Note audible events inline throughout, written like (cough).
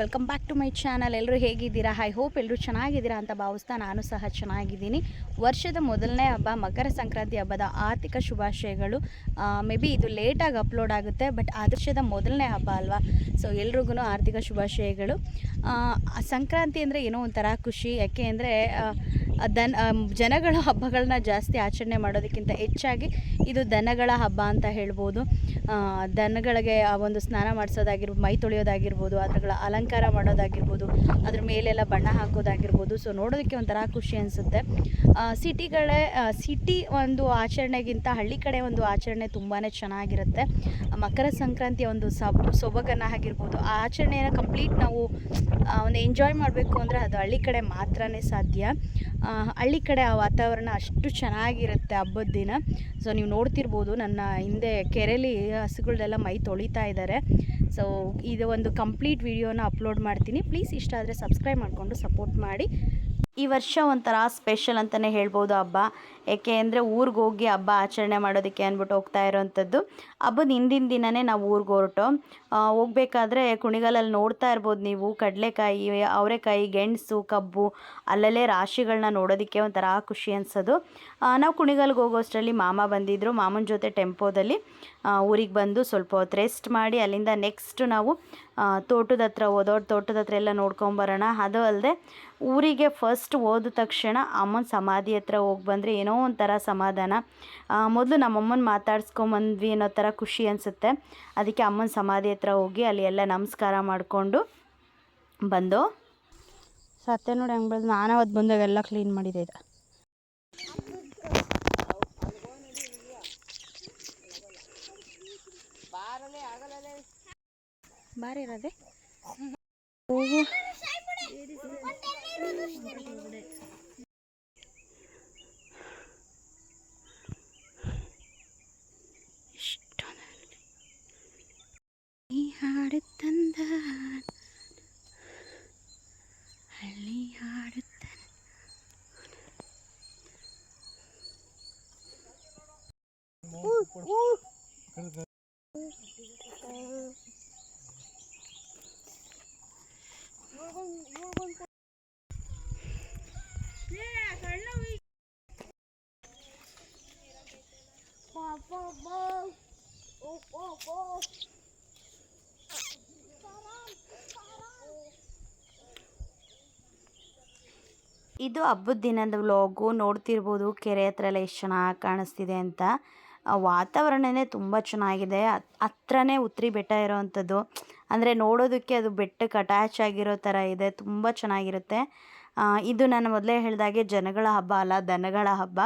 Welcome back to my channel. ಎಲ್ಲರೂ ಹೇಗಿದ್ದೀರಾ? I hope ಎಲ್ಲರೂ ಚೆನ್ನಾಗಿದ್ದೀರಾ ಅಂತ ಭಾವಿಸ್ತಾ ನಾನು ಸಹ ಚೆನ್ನಾಗಿದ್ದೀನಿ. ವರ್ಷದ ಮೊದಲನೇ ಹಬ್ಬ, ಮಕರ ಸಂಕ್ರಾಂತಿ ಹಬ್ಬದ ಆರ್ಥಿಕ ಶುಭಾಶಯಗಳು. ಮೇ ಬಿ ಇದು ಲೇಟಾಗಿ ಅಪ್ಲೋಡ್ ಆಗುತ್ತೆ ಬಟ್ ಆದರ್ಶದ ಮೊದಲನೇ ಹಬ್ಬ ಅಲ್ವಾ? ಸೊ ಎಲ್ರಿಗೂ ಆರ್ಥಿಕ ಶುಭಾಶಯಗಳು. ಸಂಕ್ರಾಂತಿ ಅಂದರೆ ಏನೋ ಒಂಥರ ಖುಷಿ. ಯಾಕೆ ಅಂದರೆ ದನ ಜನಗಳ ಹಬ್ಬಗಳನ್ನ ಜಾಸ್ತಿ ಆಚರಣೆ ಮಾಡೋದಕ್ಕಿಂತ ಹೆಚ್ಚಾಗಿ ಇದು ದನಗಳ ಹಬ್ಬ ಅಂತ ಹೇಳ್ಬೋದು. ದನಗಳಿಗೆ, ಆ, ಒಂದು ಸ್ನಾನ ಮಾಡಿಸೋದಾಗಿರ್ಬೋದು ಮೈ ತೊಳೆಯೋದಾಗಿರ್ಬೋದು, ಅದ್ರಗಳ ಅಲಂಕಾರ ಮಾಡೋದಾಗಿರ್ಬೋದು, ಅದ್ರ ಮೇಲೆಲ್ಲ ಬಣ್ಣ ಹಾಕೋದಾಗಿರ್ಬೋದು. ಸೊ ನೋಡೋದಕ್ಕೆ ಒಂಥರ ಖುಷಿ ಅನಿಸುತ್ತೆ. ಸಿಟಿಗಳೇ ಸಿಟಿ ಒಂದು ಆಚರಣೆಗಿಂತ ಹಳ್ಳಿ ಕಡೆ ಒಂದು ಆಚರಣೆ ತುಂಬಾ ಚೆನ್ನಾಗಿರುತ್ತೆ. ಮಕರ ಸಂಕ್ರಾಂತಿಯ ಒಂದು ಸಬ್, ಸೊಬಗನ್ನು ಆಗಿರ್ಬೋದು, ಆ ಆಚರಣೆಯನ್ನು ಕಂಪ್ಲೀಟ್ ನಾವು ಒಂದು ಎಂಜಾಯ್ ಮಾಡಬೇಕು ಅಂದರೆ ಅದು ಹಳ್ಳಿ ಕಡೆ ಮಾತ್ರನೇ ಸಾಧ್ಯ. ಹಳ್ಳಿ ಕಡೆ ಆ ವಾತಾವರಣ ಅಷ್ಟು ಚೆನ್ನಾಗಿರುತ್ತೆ ಹಬ್ಬದ ದಿನ. ಸೊ ನೀವು ನೋಡ್ತಿರ್ಬೋದು ನನ್ನ ಹಿಂದೆ ಕೆರೆಯಲ್ಲಿ ಹಸುಗಳ್ದೆಲ್ಲ ಮೈ ತೊಳಿತಾ ಇದ್ದಾರೆ. ಸೊ ಇದು ಒಂದು ಕಂಪ್ಲೀಟ್ ವಿಡಿಯೋನ ಅಪ್ಲೋಡ್ ಮಾಡ್ತೀನಿ. ಪ್ಲೀಸ್ ಇಷ್ಟ ಆದರೆ ಸಬ್ಸ್ಕ್ರೈಬ್ ಮಾಡಿಕೊಂಡು ಸಪೋರ್ಟ್ ಮಾಡಿ. ಈ ವರ್ಷ ಒಂಥರ ಸ್ಪೆಷಲ್ ಅಂತಲೇ ಹೇಳ್ಬೋದು ಹಬ್ಬ. ಏಕೆ ಅಂದರೆ ಊರಿಗೆ ಹೋಗಿ ಹಬ್ಬ ಆಚರಣೆ ಮಾಡೋದಕ್ಕೆ ಅಂದ್ಬಿಟ್ಟು ಹೋಗ್ತಾ ಇರೋವಂಥದ್ದು ಹಬ್ಬದ ಹಿಂದಿನ ದಿನವೇ ನಾವು ಊರಿಗೆ ಹೊರಟು. ಹೋಗ್ಬೇಕಾದ್ರೆ ಕುಣಿಗಲಲ್ಲಿ ನೋಡ್ತಾ ಇರ್ಬೋದು ನೀವು. ಕಡಲೆಕಾಯಿ, ಅವರೆಕಾಯಿ, ಗೆಣಸು, ಕಬ್ಬು, ಅಲ್ಲಲ್ಲೇ ರಾಶಿಗಳನ್ನ ನೋಡೋದಕ್ಕೆ ಒಂಥರ ಖುಷಿ ಅನಿಸೋದು. ನಾವು ಕುಣಿಗಲ್ಗೆ ಹೋಗೋಷ್ಟರಲ್ಲಿ ಮಾಮ ಬಂದಿದ್ದರು ಮಾಮನ ಜೊತೆ ಟೆಂಪೋದಲ್ಲಿ ಊರಿಗೆ ಬಂದು ಸ್ವಲ್ಪ ಹೊತ್ತು ರೆಸ್ಟ್ ಮಾಡಿ ಅಲ್ಲಿಂದ ನೆಕ್ಸ್ಟ್ ನಾವು ತೋಟದ ಹತ್ರ ಹೋದೋ ತೋಟದ ಹತ್ರ ಎಲ್ಲ ನೋಡ್ಕೊಂಬರೋಣ ಅದು ಅಲ್ಲದೆ ಊರಿಗೆ ಫಸ್ಟ್ ಹೋದ ತಕ್ಷಣ ಅಮ್ಮನ ಸಮಾಧಿ ಹತ್ರ ಹೋಗಿ ಬಂದರೆ ಏನೋ ಒಂಥರ ಸಮಾಧಾನ. ಮೊದಲು ನಮ್ಮಮ್ಮನ ಮಾತಾಡ್ಸ್ಕೊಂಬಂದ್ವಿ ಅನ್ನೋ ಥರ ಖುಷಿ ಅನಿಸುತ್ತೆ. ಅದಕ್ಕೆ ಅಮ್ಮನ ಸಮಾಧಿ ಹತ್ರ ಹೋಗಿ ಅಲ್ಲಿ ಎಲ್ಲ ನಮಸ್ಕಾರ ಮಾಡಿಕೊಂಡು ಬಂದು. ಸತ್ಯ ನೋಡಿ ಹಂಗೆ ಬೆಳೆದು ನಾನು ಅವತ್ತು ಬಂದಾಗ ಎಲ್ಲ ಕ್ಲೀನ್ ಮಾಡಿದೆ ಇದು ಬಾರಿ ಇರೋದೆ? ಓಹೋ ಎಷ್ಟೊಂದು ಈ ಹಾಡು ತಂದ. ಹಳ್ಳಿ ಹಾಡುತ್ತ ಇದು ಹಬ್ಬದ ದಿನದ ವ್ಲಾಗು ನೋಡ್ತಿರ್ಬೋದು. ಕೆರೆ ಹತ್ರ ಎಲ್ಲ ಎಷ್ಟು ಚೆನ್ನಾಗಿ ಕಾಣಿಸ್ತಿದೆ ಅಂತ. ವಾತಾವರಣನೇ ತುಂಬ ಚೆನ್ನಾಗಿದೆ. ಹತ್- ಹತ್ರನೇ ಉತ್ರಿ ಬೆಟ್ಟ ಇರೋವಂಥದ್ದು ಅಂದರೆ ನೋಡೋದಕ್ಕೆ ಅದು ಬೆಟ್ಟಕ್ಕೆ ಅಟ್ಯಾಚ್ ಆಗಿರೋ ಥರ ಇದೆ. ತುಂಬ ಚೆನ್ನಾಗಿರುತ್ತೆ. ಇದು ನಾನು ಮೊದಲೇ ಹೇಳಿದಾಗೆ ಜನಗಳ ಹಬ್ಬ ಅಲ್ಲ, ದನಗಳ ಹಬ್ಬ.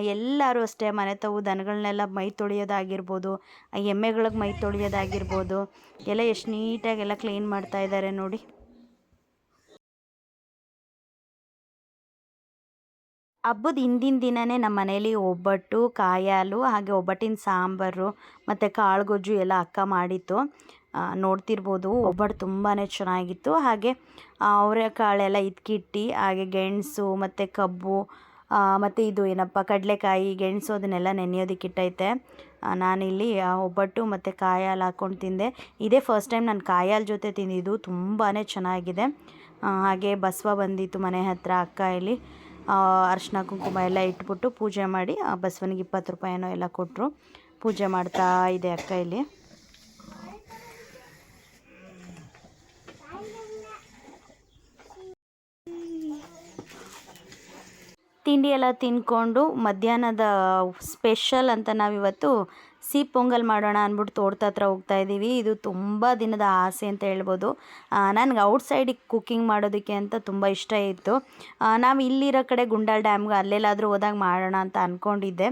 ಎಲ್ಲರೂ ಅಷ್ಟೇ ಮನೆ ತಾವು ದನಗಳನ್ನೆಲ್ಲ ಮೈ ತೊಳೆಯೋದಾಗಿರ್ಬೋದು ಎಮ್ಮೆಗಳಿಗೆ ಮೈ ತೊಳೆಯೋದಾಗಿರ್ಬೋದು. ಎಲ್ಲ ಎಷ್ಟು ನೀಟಾಗಿ ಎಲ್ಲ ಕ್ಲೀನ್ ಮಾಡ್ತಾ ಇದ್ದಾರೆ ನೋಡಿ. ಹಬ್ಬದ ಹಿಂದಿನ ದಿನವೇ ನಮ್ಮ ಮನೇಲಿ ಒಬ್ಬಟ್ಟು ಕಾಯಿ ಹಾಲು ಹಾಗೆ ಒಬ್ಬಟ್ಟಿನ ಸಾಂಬಾರು ಮತ್ತು ಕಾಳು ಗೊಜ್ಜು ಎಲ್ಲ ಅಕ್ಕ ಮಾಡಿತ್ತು. ನೋಡ್ತಿರ್ಬೋದು. ಒಬ್ಬಟ್ಟು ತುಂಬಾ ಚೆನ್ನಾಗಿತ್ತು. ಹಾಗೆ ಅವರೆಕಾಳೆಲ್ಲ ಇದ್ಕಿಟ್ಟು ಹಾಗೆ ಗೆಣಸು ಮತ್ತು ಕಬ್ಬು ಮತ್ತು ಇದು ಏನಪ್ಪ ಕಡಲೆಕಾಯಿ ಗೆಣಸು ಅದನ್ನೆಲ್ಲ ನೆನೆಯೋದಕ್ಕೆ ಇಟ್ಟೈತೆ. ಆ, ನಾನಿಲ್ಲಿ ಒಬ್ಬಟ್ಟು ಮತ್ತು ಕಾಯಿ ಹಾಲು ಹಾಕ್ಕೊಂಡು ತಿಂದೆ. ಇದೇ ಫಸ್ಟ್ ಟೈಮ್ ನಾನು ಕಾಯಿ ಜೊತೆ ತಿಂದಿದ್ದು. ತುಂಬಾ ಚೆನ್ನಾಗಿದೆ. ಹಾಗೆ ಬಸವ ಬಂದಿತ್ತು ಮನೆ ಹತ್ರ ಅಕ್ಕ ಇಲ್ಲಿ. ಅರಿಶಿನ ಕುಂಕುಮ ಎಲ್ಲ ಇಟ್ಬಿಟ್ಟು ಪೂಜೆ ಮಾಡಿ, ಆ, ಬಸವನಿಗೆ ಇಪ್ಪತ್ತು ರೂಪಾಯಿನೋ ಎಲ್ಲ ಕೊಟ್ಟರು ಪೂಜೆ ಮಾಡ್ತಾ ಇದೆ ಅಕ್ಕ ಇಲ್ಲಿ. ತಿಂಡಿ ಎಲ್ಲ ತಿಂದ್ಕೊಂಡು ಮಧ್ಯಾಹ್ನದ ಸ್ಪೆಷಲ್ ಅಂತ ನಾವಿವತ್ತು ಸಿಹಿ ಪೊಂಗಲ್ ಮಾಡೋಣ ಅಂದ್ಬಿಟ್ಟು ತೋಟದ ಹತ್ರ ಹೋಗ್ತಾ ಇದ್ದೀವಿ. ಇದು ತುಂಬ ದಿನದ ಆಸೆ ಅಂತ ಹೇಳ್ಬೋದು. ನನಗೆ ಔಟ್ಸೈಡಿಗೆ ಕುಕ್ಕಿಂಗ್ ಮಾಡೋದಕ್ಕೆ ಅಂತ ತುಂಬ ಇಷ್ಟ ಇತ್ತು. ನಾವು ಇಲ್ಲಿರೋ ಕಡೆ ಗುಂಡಾಲ್ ಡ್ಯಾಮ್ಗೆ ಅಲ್ಲೆಲ್ಲಾದರೂ ಹೋದಾಗ ಮಾಡೋಣ ಅಂತ ಅಂದ್ಕೊಂಡಿದ್ದೆ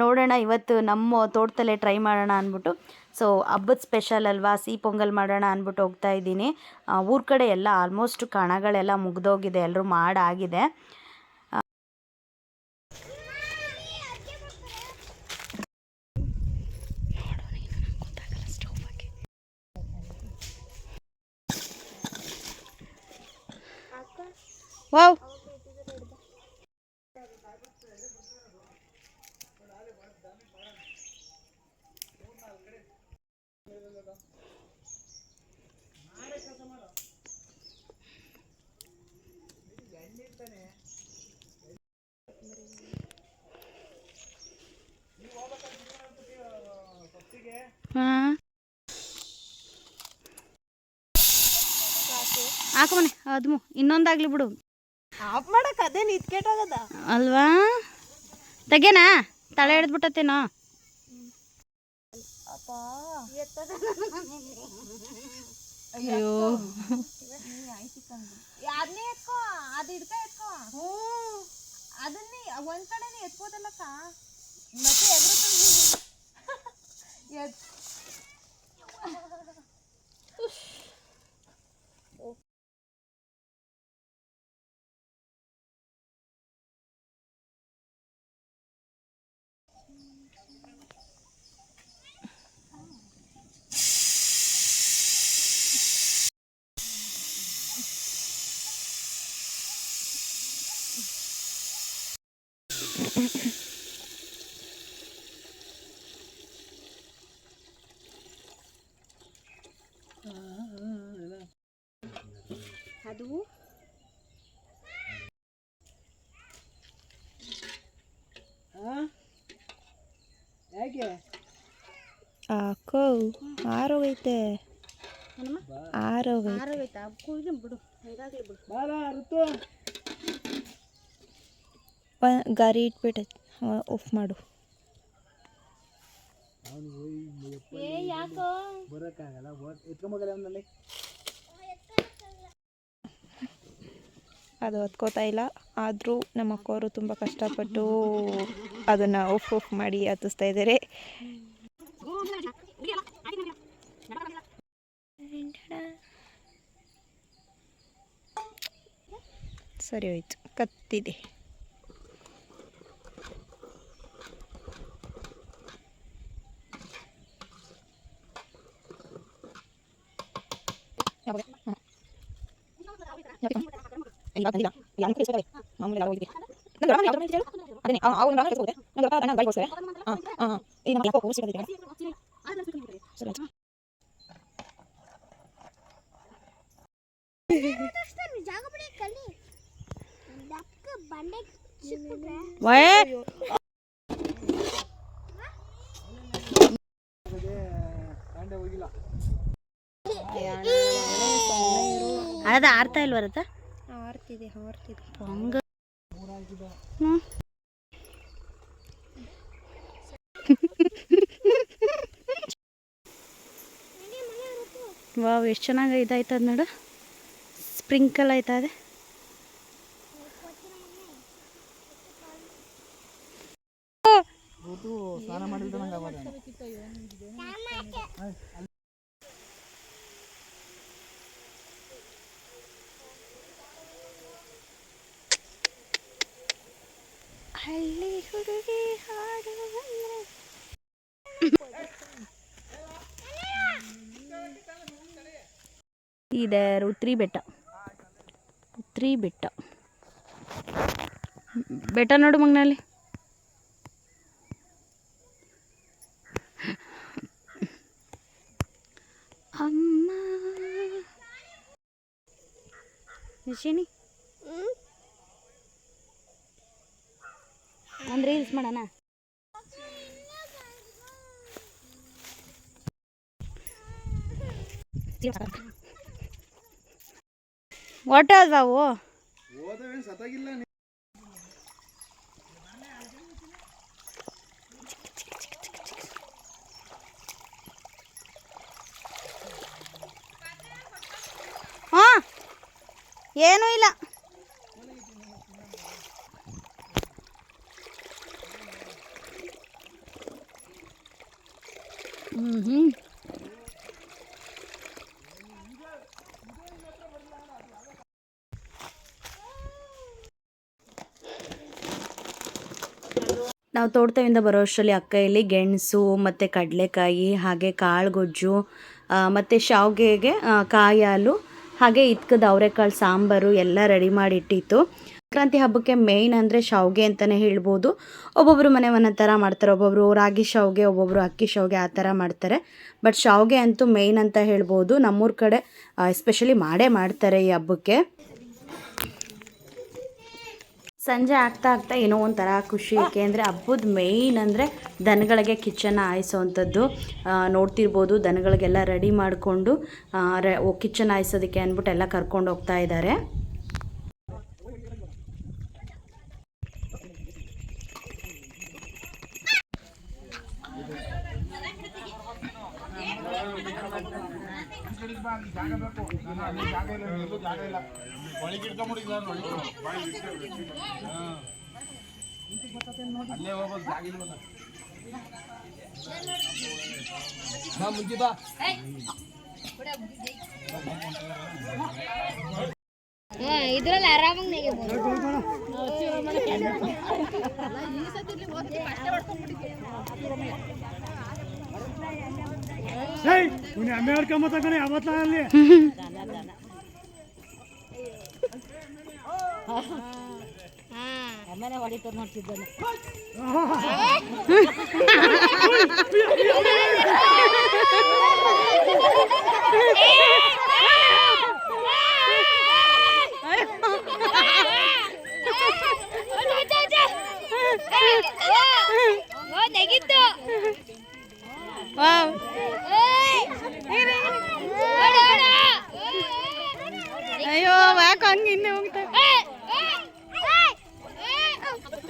ನೋಡೋಣ, ಇವತ್ತು ನಮ್ಮ ತೋಟದಲ್ಲೇ ಟ್ರೈ ಮಾಡೋಣ ಅಂದ್ಬಿಟ್ಟು. ಸೊ ಹಬ್ಬದ ಸ್ಪೆಷಲ್ ಅಲ್ವಾ? ಸಿಹಿ ಪೊಂಗಲ್ ಮಾಡೋಣ ಅಂದ್ಬಿಟ್ಟು ಹೋಗ್ತಾ ಇದ್ದೀನಿ. ಊರ ಕಡೆ ಎಲ್ಲ ಆಲ್ಮೋಸ್ಟ್ ಕಣಗಳೆಲ್ಲ ಮುಗ್ದೋಗಿದೆ. ಎಲ್ಲರೂ ಮಾಡಾಗಿದೆ. ವಾವ್ ಹಾಂ ಹಾಕಮನೆ ಅದ್ಮು ಇನ್ನೊಂದಾಗ್ಲಿ ಬಿಡು ಆಫ್ ಮಾಡಕ್ ಅದೇ ನಿತ್ಕೆಟ್ಟೋಗದ ಅಲ್ವಾ? ತೆಗೆನಾ? ತಲೆ ಹಿಡಿದ್ಬಿಟ್ಟತ್ತೇನೋ ಅಪ್ಪ. ಅಯ್ಯೋ. ಅದನ್ನೇ ಎತ್ಕೋ? ಅದು ಹಿಡ್ಕ ಎತ್ಕೋ? ಅದನ್ನೇ ಒಂದ್ ಕಡೆನೇ ಎತ್ಕೋದಲ್ಲಕ್ಕ ಮತ್ತೆ ಎದುರು ಎತ್ ಅದು ಯಾಕೆ ಅಕ್ಕೋ ಆರೋಗೈತೆ ಏನಮ್ಮ? ಆರೋಗೈತೆ ಆರೋಗೈತಾ ಕುಯ್ದು ಬಿಡು. ಹಂಗಾಗ್ಲಿ ಬಿಡು. ಬಾರ ಋತು. ಒಂದ್ ಗಾರಿ ಇಟ್ಬಿಟ್ಟು ಆಫ್ ಮಾಡು. ಏ ಯಾಕೋ? ಬರೋಕ್ಕಾಗಲ್ಲ. ಎತ್ಕೊಂಬೋಗಲ್ಲ ಅವನಲ್ಲಿ. ಅದು ಹತ್ಕೋತಾ ಇಲ್ಲ. ಆದರೂ ನಮ್ಮ ಅಕ್ಕವರು ತುಂಬ ಕಷ್ಟಪಟ್ಟು ಅದನ್ನು ಉಫ್ ಉಫ್ ಮಾಡಿ ಹತ್ತಿಸ್ತಾ ಇದ್ದಾರೆ ಸರಿ ಹೋಯಿತು. ಕತ್ತಿದೆ. (laughs) ಜಾಗ ಬಿಡಿ ಹೋಗಿಲ್ಲ ಅದ ಆರ್ತಾ ಇಲ್ವರತ್ತ ಆರ್ತಿದೆ ಆರ್ತಿದೆ ಹಂಗ. ಹ್ಮ್. ವಾವ್ ಎಷ್ಟು ಚೆನ್ನಾಗಿ ಇದಾಯ್ತದ ನೋಡು. ಸ್ಪ್ರಿಂಕಲ್ ಆಯ್ತದೆ ಋತು ಸ್ನಾನ ಮಾಡಿದ್ರೆ ನಂಗೆ ಆಗೋದ ಹಳ್ಳಿ ಹುಡುಗಿ ಹಾಡು ಇದೆ ಉತ್ರಿ ಬೆಟ್ಟ. ಉತ್ರಿ ಬೆಟ್ಟ. ಬೆಟ್ಟ ನೋಡು ಮಗ್ನಲ್ಲಿ ಅಮ್ಮ. ನಿಶಿನಿ? ಒಂದು ರೀಲ್ಸ್ ಮಾಡೋಣ. ಒಟ್ಟು ಅದಾವು ಹಾಂ ಏನೂ ಇಲ್ಲ. ನಾವು ತೋಟದಿಂದ ಬರೋ ಅಷ್ಟರಲ್ಲಿ ಅಕ್ಕ ಗೆಣಸು, ಮತ್ತು ಕಡಲೆಕಾಯಿ, ಹಾಗೆ ಕಾಳುಗೊಜ್ಜು ಮತ್ತು ಶಾವಿಗೆಗೆ ಕಾಯಿ ಹಾಲು, ಹಾಗೆ ಇತ್ಕದ ಅವರೆಕಾಳು ಸಾಂಬಾರು ಎಲ್ಲ ರೆಡಿ ಮಾಡಿ ಇಟ್ಟಿತ್ತು ಸಂಕ್ರಾಂತಿ ಹಬ್ಬಕ್ಕೆ ಮೇಯ್ನ್ ಅಂದರೆ ಶಾವಿಗೆ ಅಂತಲೇ ಹೇಳ್ಬೋದು. ಒಬ್ಬೊಬ್ಬರು ಮನೆ ಒಂದೊಂದು ಥರ ಮಾಡ್ತಾರೆ ಒಬ್ಬೊಬ್ಬರು ರಾಗಿ ಶಾವಿಗೆ ಒಬ್ಬೊಬ್ಬರು ಅಕ್ಕಿ ಶಾವಿಗೆ ಆ ಥರ ಮಾಡ್ತಾರೆ. ಬಟ್ ಶಾವಿಗೆ ಅಂತೂ ಮೇಯ್ನ್ ಅಂತ ಹೇಳ್ಬೋದು. ನಮ್ಮೂರ ಕಡೆ ಎಸ್ಪೆಷಲಿ ಮಾಡೇ ಮಾಡ್ತಾರೆ ಈ ಹಬ್ಬಕ್ಕೆ. ಸಂಜೆ ಆಗ್ತಾ ಆಗ್ತಾ ಏನೋ ಒಂಥರ ಖುಷಿ. ಏಕೆಂದರೆ ಹಬ್ಬದ ಮೇಯ್ನ್ ಅಂದರೆ ದನಗಳಿಗೆ ಕಿಚನ್ನ ಆಯಿಸೋವಂಥದ್ದು ನೋಡ್ತಿರ್ಬೋದು, ದನಗಳಿಗೆಲ್ಲ ರೆಡಿ ಮಾಡಿಕೊಂಡು ಕಿಚನ್ ಆಯಿಸೋದಕ್ಕೆ ಅಂದ್ಬಿಟ್ಟು ಎಲ್ಲ ಕರ್ಕೊಂಡು ಹೋಗ್ತಾ ಇದ್ದಾರೆ. ಇದ್ರಲ್ಲಿ ಆರಾಮಾಗಿ ನೆಗೆಬೋದು ಅಮೇರಿಕ ಮತ ಕಡೆ ಯಾವತ್ತ ಅಲ್ಲಿ ಆಮೇಲೆ ಹೊಡಿತಾರೆ ನೋಡ್ತಿದ್ದಾನೆ ಅಯ್ಯೋ ಯಾಕೆ ಹಂಗೆ ಇನ್ನೇ ಹೋಗ್ತಾ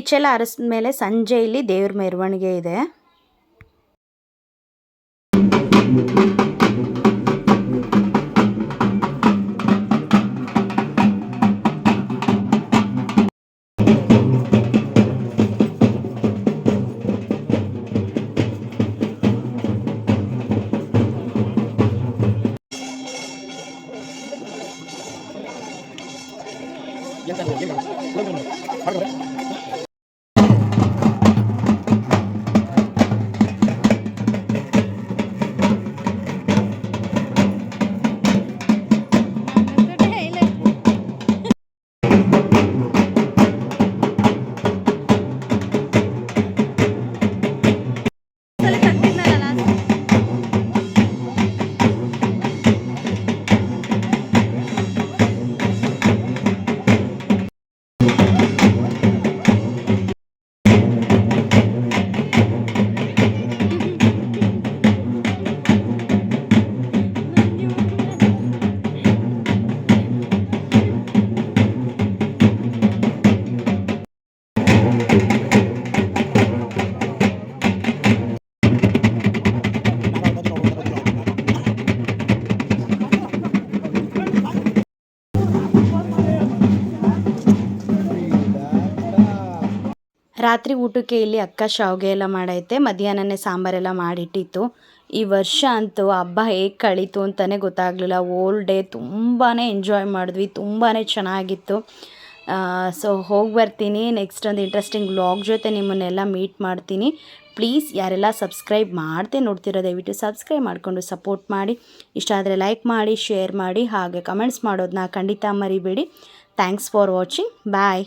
ಕಿಚ್ಚೆಲ್ಲ ಅರಸಿದ್ಮೇಲೆ ಸಂಜೆ ಇಲ್ಲಿ ದೇವ್ರ ಮೆರವಣಿಗೆ ಇದೆ. ರಾತ್ರಿ ಊಟಕ್ಕೆ ಇಲ್ಲಿ ಅಕ್ಕ ಶಾವ್ಗೆ ಎಲ್ಲ ಮಾಡೈತೆ, ಮಧ್ಯಾಹ್ನನೇ ಸಾಂಬಾರೆಲ್ಲ ಮಾಡಿಟ್ಟಿತ್ತು. ಈ ವರ್ಷ ಅಂತೂ ಹಬ್ಬ ಹೇಗೆ ಕಳೀತು ಅಂತಲೇ ಗೊತ್ತಾಗಲಿಲ್ಲ. ಓಲ್ ಡೇ ತುಂಬಾ ಎಂಜಾಯ್ ಮಾಡಿದ್ವಿ ತುಂಬಾ ಚೆನ್ನಾಗಿತ್ತು. ಸೊ ಹೋಗಿ ಬರ್ತೀನಿ ನೆಕ್ಸ್ಟ್ ಒಂದು ಇಂಟ್ರೆಸ್ಟಿಂಗ್ ವ್ಲಾಗ್ ಜೊತೆ ನಿಮ್ಮನ್ನೆಲ್ಲ ಮೀಟ್ ಮಾಡ್ತೀನಿ. ಪ್ಲೀಸ್ ಯಾರೆಲ್ಲ ಸಬ್ಸ್ಕ್ರೈಬ್ ಮಾಡದೆ ನೋಡ್ತಿರೋ ದಯವಿಟ್ಟು ಸಬ್ಸ್ಕ್ರೈಬ್ ಮಾಡಿಕೊಂಡು ಸಪೋರ್ಟ್ ಮಾಡಿ. ಇಷ್ಟ ಆದರೆ ಲೈಕ್ ಮಾಡಿ ಶೇರ್ ಮಾಡಿ, ಹಾಗೆ ಕಮೆಂಟ್ಸ್ ಮಾಡೋದನ್ನ ಖಂಡಿತ ಮರಿಬೇಡಿ. Thanks for watching bye